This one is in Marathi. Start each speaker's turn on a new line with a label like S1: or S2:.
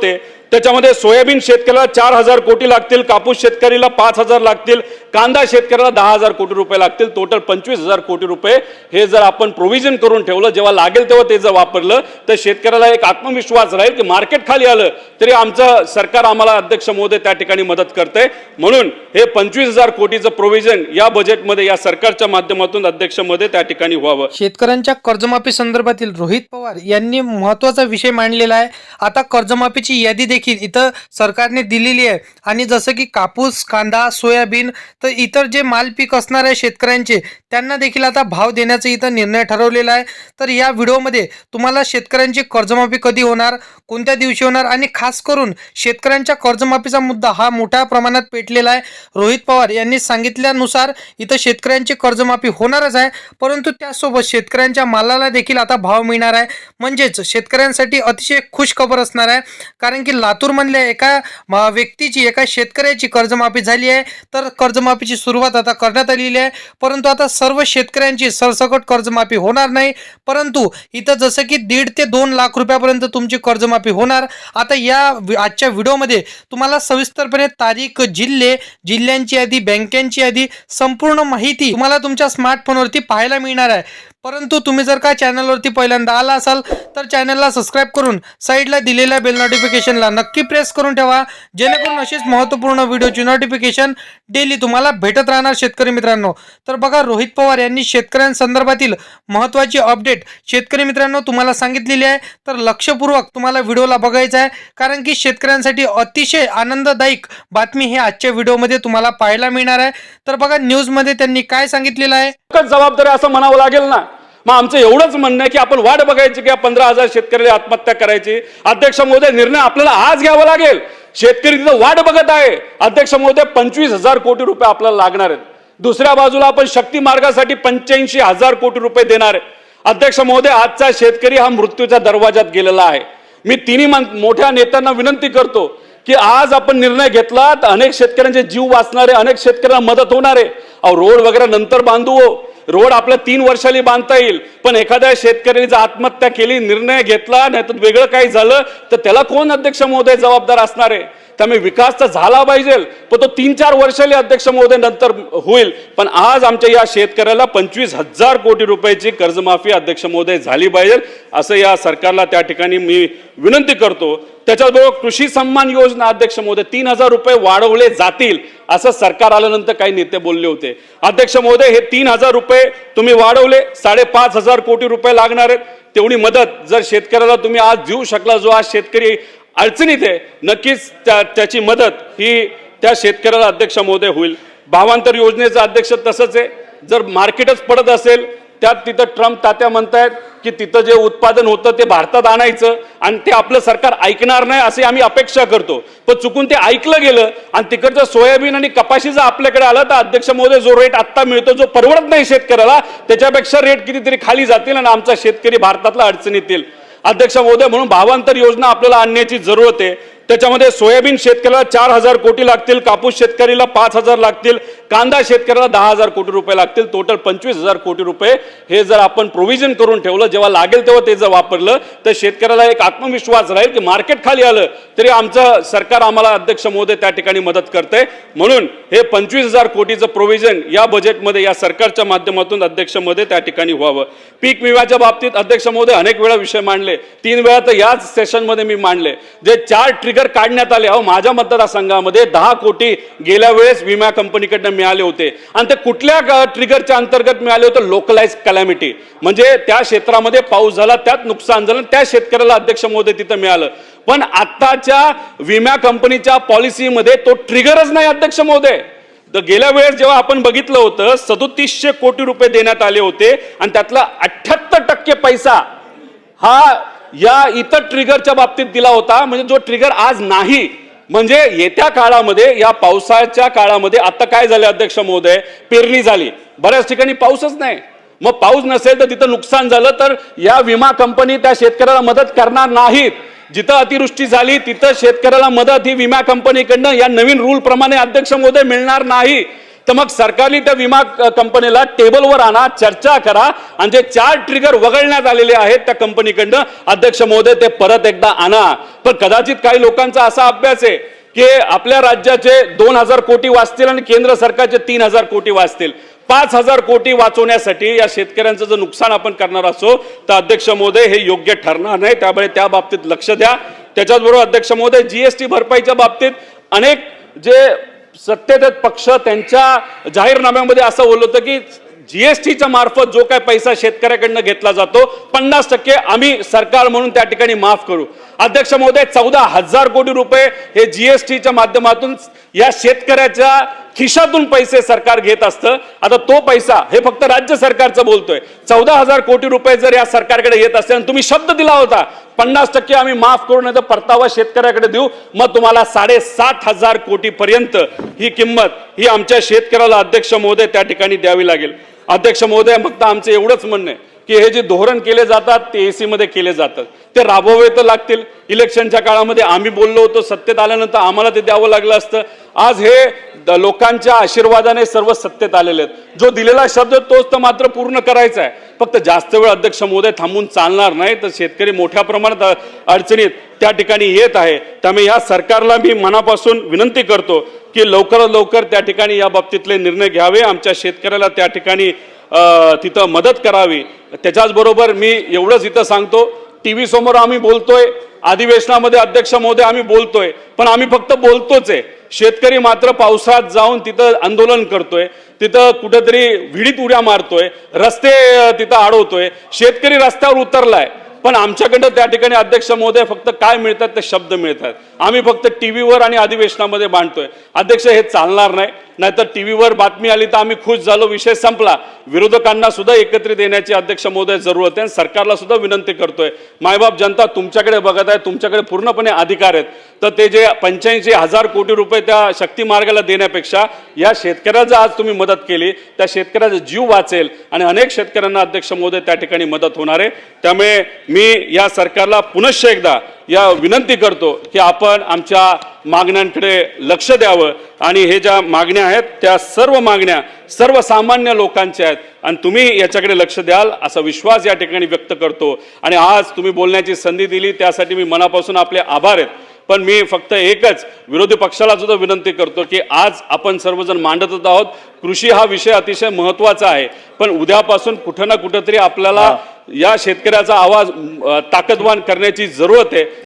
S1: होते त्याच्यामध्ये सोयाबीन शेतकऱ्याला चार हजार कोटी लागतील कापूस शेतकरीला पाच हजार लागतील कांदा शेतकऱ्याला दहा हजार कोटी रुपये लागतील टोटल पंचवीस हजार कोटी रुपये. हे जर आपण प्रोव्हिजन करून ठेवलं जेव्हा लागेल तेव्हा ते जर वापरलं तर शेतकऱ्याला एक आत्मविश्वास राहील की मार्केट खाली आलं तरी आमचं सरकार आम्हाला अध्यक्ष महोदय त्या ठिकाणी मदत करते म्हणून हे पंचवीस हजार कोटीचं प्रोव्हिजन या बजेटमध्ये या सरकारच्या माध्यमातून अध्यक्षमध्ये त्या ठिकाणी व्हावं.
S2: शेतकऱ्यांच्या कर्जमाफी संदर्भातील रोहित पवार यांनी महत्त्वाचा विषय मांडलेला आहे. आता कर्जमाफीची यादी देखील इथं सरकारने दिलेली आहे. आणि जसं की कापूस कांदा सोयाबीन तर इतर जे माल पीक असणार आहे शेतकऱ्यांचे त्यांना देखील आता भाव देण्याचा इथं निर्णय ठरवलेला आहे. तर या व्हिडिओमध्ये तुम्हाला शेतकऱ्यांची कर्जमाफी कधी होणार कोणत्या दिवशी होणार आणि खास करून शेतकऱ्यांच्या कर्जमाफीचा मुद्दा हा मोठ्या प्रमाणात पेटलेला आहे. रोहित पवार यांनी सांगितल्यानुसार इथं शेतकऱ्यांची कर्जमाफी होणारच आहे. परंतु त्यासोबत शेतकऱ्यांच्या मालाला देखील आता भाव मिळणार आहे. म्हणजेच शेतकऱ्यांसाठी अतिशय खुश खबर असणार आहे. कारण की लातूरमधल्या एका व्यक्तीची एका शेतकऱ्याची कर्जमाफी झाली आहे. तर कर्जमाफीची सुरुवात आता करण्यात आलेली आहे. परंतु आता सर्व शेतकऱ्यांची सरसकट कर्जमाफी होणार नाही. परंतु इथं जसं की दीड ते दोन लाख रुपयापर्यंत तुमची कर्जमाफी होणार. आता या आजच्या व्हिडिओमध्ये तुम्हाला सविस्तरपणे तारीख जिल्हे जिल्ह्यांची यादी बँकांची यादी संपूर्ण माहिती तुम्हाला तुमच्या स्मार्टफोनवरती पाहायला मिळणार आहे. परंतु तुम्ही जर का चॅनलवरती पहिल्यांदा आला असाल तर चॅनलला सबस्क्राईब करून साईडला दिलेल्या बेल नोटिफिकेशनला नक्की प्रेस करून ठेवा जेणेकरून अशीच महत्त्वपूर्ण व्हिडिओची नोटिफिकेशन डेली तुम्हाला भेटत राहणार शेतकरी मित्रांनो. तर बघा रोहित पवार यांनी शेतकऱ्यांसंदर्भातील महत्त्वाची अपडेट शेतकरी मित्रांनो तुम्हाला सांगितलेली आहे. तर लक्षपूर्वक तुम्हाला व्हिडिओला बघायचं आहे कारण की शेतकऱ्यांसाठी अतिशय आनंददायक बातमी हे आजच्या व्हिडिओमध्ये तुम्हाला पाहायला मिळणार आहे. तर बघा न्यूजमध्ये त्यांनी काय सांगितलेलं आहे?
S1: जबाबदारी असं म्हणावं लागेल ना मग आमचं एवढंच म्हणणं आहे की आपण वाट बघायची की पंधरा हजार शेतकऱ्याला आत्महत्या करायची. अध्यक्ष महोदय निर्णय आपल्याला आज घ्यावा लागेल. शेतकरी तिथं वाट बघत आहे. अध्यक्ष महोदय पंचवीस हजार कोटी रुपये आपल्याला लागणार आहेत. दुसऱ्या बाजूला आपण शक्ती मार्गासाठी पंच्याऐंशी हजार कोटी रुपये देणार आहे. अध्यक्ष महोदय आजचा शेतकरी हा मृत्यूच्या दरवाजात गेलेला आहे. मी तिन्ही मोठ्या नेत्यांना विनंती करतो की आज आपण निर्णय घेतला तर अनेक शेतकऱ्यांचे जीव वाचणारे अनेक शेतकऱ्यांना मदत होणार आहे. रोड वगैरे नंतर बांधू हो. रोड आपल्या तीन वर्षाली बांधता येईल पण एखाद्या शेतकऱ्याने जर आत्महत्या केली निर्णय घेतला नाही तर वेगळं काही झालं तर त्याला कोण अध्यक्ष महोदय जबाबदार असणार आहे? त्यामुळे विकास तर झाला पाहिजे. पण तो तीन चार वर्षाले अध्यक्ष महोदय नंतर होईल. पण आज आमच्या या शेतकऱ्याला पंचवीस हजार कोटी रुपयाची कर्जमाफी अध्यक्ष महोदय झाली पाहिजे. असं या सरकारला त्या ठिकाणी मी विनंती करतो. त्याच्याबरोबर कृषी सन्मान योजना अध्यक्ष महोदय तीन हजार रुपये वाढवले जातील असं सरकार आल्यानंतर काही नेते बोलले होते. अध्यक्ष महोदय हे तीन हजार रुपये तुम्ही वाढवले साडेपाच हजार कोटी रुपये लागणार आहेत. तेवढी मदत जर शेतकऱ्याला तुम्ही आज देऊ शकला जो आज शेतकरी अडचणीत आहे. नक्कीच त्या त्याची मदत ही त्या शेतकऱ्याला अध्यक्ष महोदय होईल. भावांतर योजनेचं अध्यक्ष तसंच आहे. जर मार्केटच पडत असेल त्यात तिथं ट्रम्प तात्या म्हणतायत की तिथं जे उत्पादन होतं ते भारतात आणायचं आणि ते आपलं सरकार ऐकणार नाही असे आम्ही अपेक्षा करतो. पण चुकून ते ऐकलं गेलं आणि तिकडचं सोयाबीन आणि कपाशी जर आपल्याकडे आलं तर अध्यक्ष महोदय जो रेट आत्ता मिळतो जो परवडत नाही शेतकऱ्याला त्याच्यापेक्षा रेट कितीतरी खाली जातील आणि आमचा शेतकरी भारतातला अडचणीत येईल. अध्यक्ष महोदय म्हणून भावांतर योजना आपल्याला आणण्याची जरूरत आहे. त्याच्यामध्ये सोयाबीन शेतकऱ्याला चार हजार कोटी लागतील कापूस शेतकरीला पाच हजार लागतील कांदा शेतकऱ्याला दहा हजार कोटी रुपये लागतील. टोटल पंचवीस हजार कोटी रुपये हे जर आपण प्रोव्हिजन करून ठेवलं जेव्हा लागेल तेव्हा ते जर वापरलं तर शेतकऱ्याला एक आत्मविश्वास राहील की मार्केट खाली आलं तरी आमचं सरकार आम्हाला अध्यक्ष महोदय त्या ठिकाणी मदत करते म्हणून हे पंचवीस हजार कोटीचं प्रोव्हिजन या बजेटमध्ये या सरकारच्या माध्यमातून अध्यक्ष महोदय त्या ठिकाणी व्हावं. पीक विम्याच्या बाबतीत अध्यक्ष महोदय अनेक वेळा विषय मांडले. तीन वेळा तर याच सेशनमध्ये मी मांडले. जे चार ट्रिगर काढण्यात आले अहो माझ्या मतदारसंघामध्ये दहा कोटी गेल्या वेळेस विमा कंपनीकडनं मिळाले होते. आणि ते कुठल्या ट्रिगरच्या अंतर्गत मिळाले होते? लोकलाइज कलॅमिटी म्हणजे त्या क्षेत्रामध्ये पाऊस झाला त्यात नुकसान झालं त्या शेतकऱ्याला अध्यक्ष महोदय तिथं मिळालं. पण आत्ताच्या विमा कंपनीच्या पॉलिसीमध्ये तो ट्रिगरच नाही अध्यक्ष महोदय. तर गेल्या वेळेस जेव्हा आपण बघितलं होतं सदोतीसशे कोटी रुपये देण्यात आले होते आणि त्यातला अठ्ठ्याहत्तर टक्के पैसा हा या इतर ट्रिगरच्या बाबतीत दिला होता. म्हणजे जो ट्रिगर आज नाही म्हणजे येत्या काळामध्ये या पावसाच्या काळामध्ये आता काय झालं अध्यक्ष महोदय? पेरणी झाली. बऱ्याच ठिकाणी पाऊसच नाही. मग पाऊस नसेल तर तिथं नुकसान झालं तर या विमा कंपनी त्या शेतकऱ्याला मदत करणार नाहीत. जिथं अतिवृष्टी झाली तिथं शेतकऱ्याला मदत ही विमा कंपनीकडनं या नवीन रूल प्रमाणे अध्यक्ष महोदय मिळणार नाही. तर मग सरकारने त्या विमा कंपनीला टेबलवर आणा चर्चा करा आणि जे चार ट्रिगर वगळण्यात आलेले आहेत त्या कंपनीकडनं अध्यक्ष महोदय ते परत एकदा आणा. पण कदाचित काही लोकांचा असा अभ्यास आहे की आपल्या राज्याचे दोन हजार कोटी वाचतील आणि केंद्र सरकारचे तीन हजार कोटी वाचतील. पाच हजार कोटी वाचवण्यासाठी या शेतकऱ्यांचं जर नुकसान आपण करणार असो तर अध्यक्ष महोदय हे योग्य ठरणार नाही. त्यामुळे त्या बाबतीत लक्ष द्या. त्याच्याचबरोबर अध्यक्ष महोदय जीएसटी भरपाईच्या बाबतीत अनेक जे सत्तेत पक्ष त्यांच्या जाहीरनाम्यामध्ये असं बोललं होतं की जीएसटीच्या मार्फत जो काय पैसा शेतकऱ्याकडनं घेतला जातो पन्नास टक्के आम्ही सरकार म्हणून त्या ठिकाणी माफ करू. अध्यक्ष महोदय चौदा हजार कोटी रुपये हे जीएसटीच्या माध्यमातून या शेतकऱ्याच्या खिशातून पैसे सरकार घेत असतं. आता तो पैसा हे फक्त राज्य सरकारचं बोलतोय. चौदा हजार कोटी रुपये जर या सरकारकडे येत असते आणि तुम्ही शब्द दिला होता पन्नास टक्के आम्ही माफ करू नाही तर परतावा शेतकऱ्याकडे देऊ. मग तुम्हाला साडेसात हजार कोटीपर्यंत ही किंमत ही आमच्या शेतकऱ्याला अध्यक्ष महोदय त्या ठिकाणी द्यावी लागेल. अध्यक्ष महोदय फक्त आमचं एवढंच म्हणणं आहे की हे जे धोरण केले जातात ते एसी मध्ये केले जातात. ते राबवावे तर लागतील. इलेक्शनच्या काळामध्ये आम्ही बोललो होतो सत्तेत आल्यानंतर आम्हाला ते द्यावं लागलं असतं. आज हे लोकांच्या आशीर्वादाने सर्व सत्तेत आलेले आहेत. जो दिलेला शब्द तोच तर मात्र पूर्ण करायचा आहे. फक्त जास्त वेळ अध्यक्ष महोदय थांबून चालणार नाही तर शेतकरी मोठ्या प्रमाणात अडचणीत त्या ठिकाणी येत आहे. त्यामुळे या सरकारला मी मनापासून विनंती करतो की लवकरात लवकर त्या ठिकाणी या बाबतीतले निर्णय घ्यावे. आमच्या शेतकऱ्याला त्या ठिकाणी तिथं मदत करावी. त्याच्याचबरोबर मी एवढंच इथं सांगतो टी व्ही समोर आम्ही बोलतोय अधिवेशनामध्ये अध्यक्ष महोदय आम्ही बोलतोय पण आम्ही फक्त बोलतोच आहे. शेतकरी मात्र पावसात जाऊन तिथं आंदोलन करतोय तिथं कुठेतरी विडीत उड्या मारतोय रस्ते तिथं अडवतोय शेतकरी रस्त्यावर उतरलाय. पण आमच्याकडं त्या ठिकाणी अध्यक्ष महोदय फक्त काय मिळतात ते शब्द मिळतात. आम्ही फक्त टीव्हीवर आणि अधिवेशनामध्ये मांडतोय अध्यक्ष हे चालणार नाही. नाहीतर टीव्हीवर बातमी आली तर आम्ही खुश झालो विषय संपला. विरोधकांना सुद्धा एकत्रित येण्याची अध्यक्ष महोदय जरूरत आहे आणि सरकारला सुद्धा विनंती करतोय. मायबाप जनता तुमच्याकडे बघत आहे तुमच्याकडे पूर्णपणे अधिकार आहेत. तर ते जे पंच्याऐंशी हजार कोटी रुपये त्या शक्ती मार्गाला देण्यापेक्षा या शेतकऱ्याला आज तुम्ही मदत केली त्या शेतकऱ्याचा जीव वाचेल आणि अनेक शेतकऱ्यांना अध्यक्ष महोदय त्या ठिकाणी मदत होणार आहे. त्यामुळे मी या सरकारला पुनश्च एकदा या विनंती करतो की आपण आमच्या मागण्यांकडे लक्ष द्यावं. आणि हे ज्या मागण्या आहेत त्या सर्व मागण्या सर्वसामान्य लोकांच्या आहेत. आणि तुम्ही याच्याकडे लक्ष द्याल असा विश्वास या ठिकाणी व्यक्त करतो. आणि आज तुम्ही बोलण्याची संधी दिली त्यासाठी मी मनापासून आपले आभार आहेत. पण मी फक्त एकच विरोधी पक्षाला सुद्धा विनंती करतो की आज आपण सर्वजण मांडतच आहोत. कृषी हा विषय अतिशय महत्त्वाचा आहे. पण उद्यापासून कुठं ना कुठंतरी आपल्याला या शेतकऱ्याचा आवाज ताकदवान करण्याची जरूरत आहे.